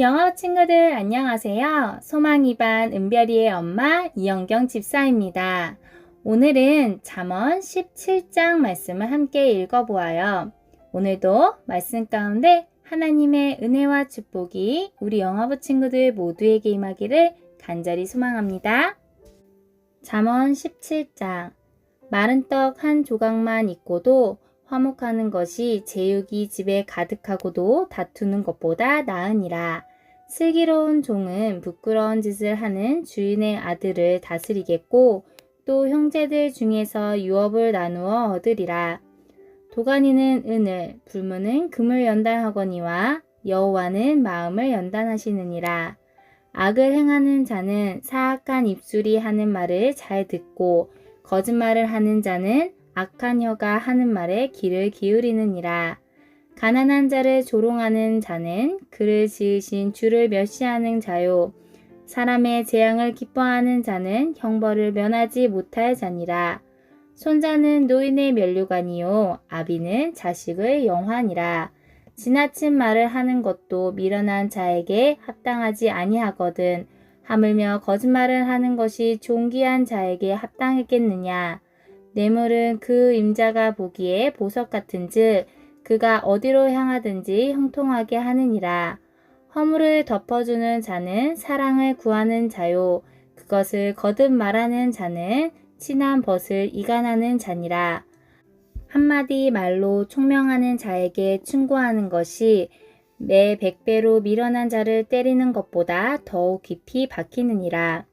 영어 친구들 안녕하세요. 소망이반 은별이의 엄마 이영경 집사입니다. 오늘은 잠언 17장 말씀을 함께 읽어보아요. 오늘도 말씀 가운데 하나님의 은혜와 축복이 우리 영어부 친구들 모두에게 임하기를 간절히 소망합니다. 잠언 17장 마른 떡 한 조각만 있고도 화목하는 것이 제육이 집에 가득하고도 다투는 것보다 나으니라. 슬기로운 종은 부끄러운 짓을 하는 주인의 아들을 다스리겠고 또 형제들 중에서 유업을 나누어 얻으리라. 도가니는 은을, 불문은 금을 연단하거니와 여호와는 마음을 연단하시느니라. 악을 행하는 자는 사악한 입술이 하는 말을 잘 듣고 거짓말을 하는 자는 악한 혀가 하는 말에 귀를 기울이느니라. 가난한 자를 조롱하는 자는 그를 지으신 주를 멸시하는 자요. 사람의 재앙을 기뻐하는 자는 형벌을 면하지 못할 자니라. 손자는 노인의 면류관이요. 아비는 자식의 영환이라. 지나친 말을 하는 것도 미련한 자에게 합당하지 아니하거든. 하물며 거짓말을 하는 것이 존귀한 자에게 합당했겠느냐. 뇌물은 그 임자가 보기에 보석 같은 즉 그가 어디로 향하든지 형통하게 하느니라. 허물을 덮어주는 자는 사랑을 구하는 자요. 그것을 거듭 말하는 자는 친한 벗을 이간하는 자니라. 한마디 말로 총명하는 자에게 충고하는 것이 매 백배로 미련한 자를 때리는 것보다 더욱 깊이 박히느니라.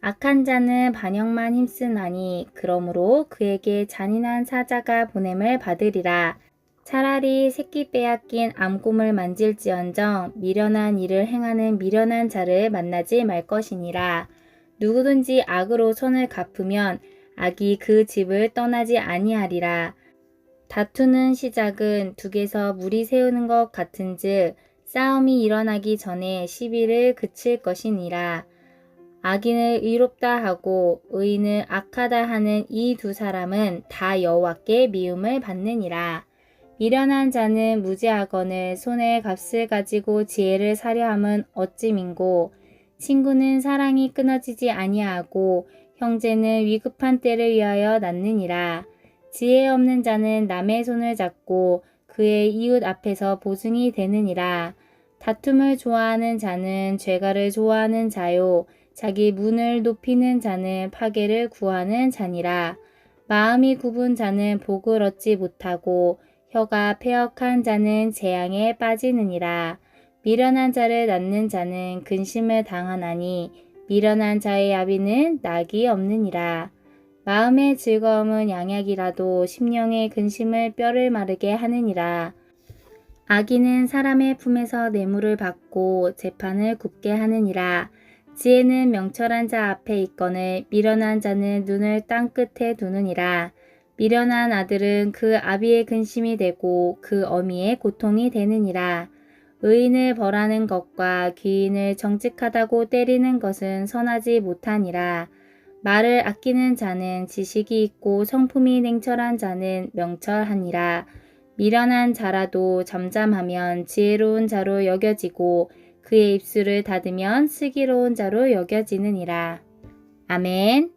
악한 자는 반역만 힘쓰나니 그러므로 그에게 잔인한 사자가 보냄을 받으리라. 차라리 새끼 빼앗긴 암곰을 만질지언정 미련한 일을 행하는 미련한 자를 만나지 말 것이니라. 누구든지 악으로 손을 갚으면 악이 그 집을 떠나지 아니하리라. 다투는 시작은 둑에서 물이 새우는 것 같은즉 싸움이 일어나기 전에 시비를 그칠 것이니라. 악인을 의롭다 하고 의인을 악하다 하는 이 두 사람은 다 여호와께 미움을 받느니라. 미련한 자는 무지하거늘 손에 값을 가지고 지혜를 사려 함은 어찌 민고 친구는 사랑이 끊어지지 아니하고 형제는 위급한 때를 위하여 낳느니라. 지혜 없는 자는 남의 손을 잡고 그의 이웃 앞에서 보증이 되느니라. 다툼을 좋아하는 자는 죄가를 좋아하는 자요. 자기 문을 높이는 자는 파괴를 구하는 자니라. 마음이 굽은 자는 복을 얻지 못하고 혀가 폐역한 자는 재앙에 빠지느니라. 미련한 자를 낳는 자는 근심을 당하나니 미련한 자의 아비는 낙이 없느니라. 마음의 즐거움은 양약이라도 심령의 근심을 뼈를 마르게 하느니라. 악인은 사람의 품에서 뇌물을 받고 재판을 굽게 하느니라. 지혜는 명철한 자 앞에 있거늘 미련한 자는 눈을 땅 끝에 두느니라. 미련한 아들은 그 아비의 근심이 되고 그 어미의 고통이 되느니라. 의인을 벌하는 것과 귀인을 정직하다고 때리는 것은 선하지 못하니라. 말을 아끼는 자는 지식이 있고 성품이 냉철한 자는 명철하니라. 미련한 자라도 잠잠하면 지혜로운 자로 여겨지고 그의 입술을 닫으면 슬기로운 자로 여겨지느니라. 아멘.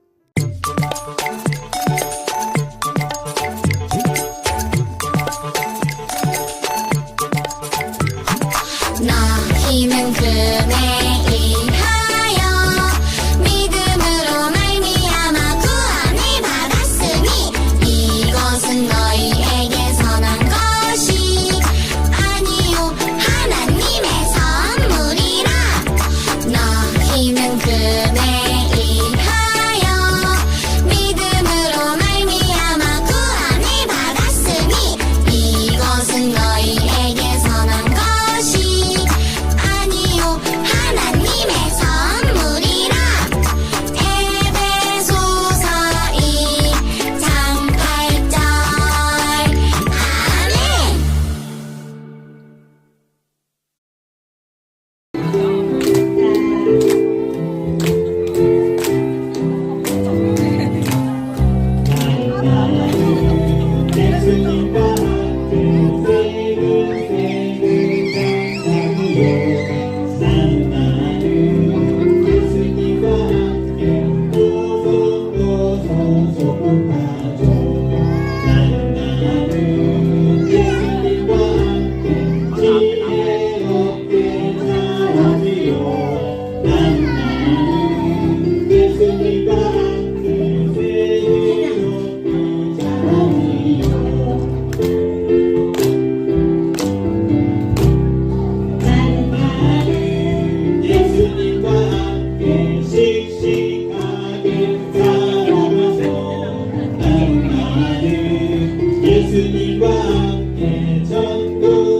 너희는 그네 예수님과 함께 천국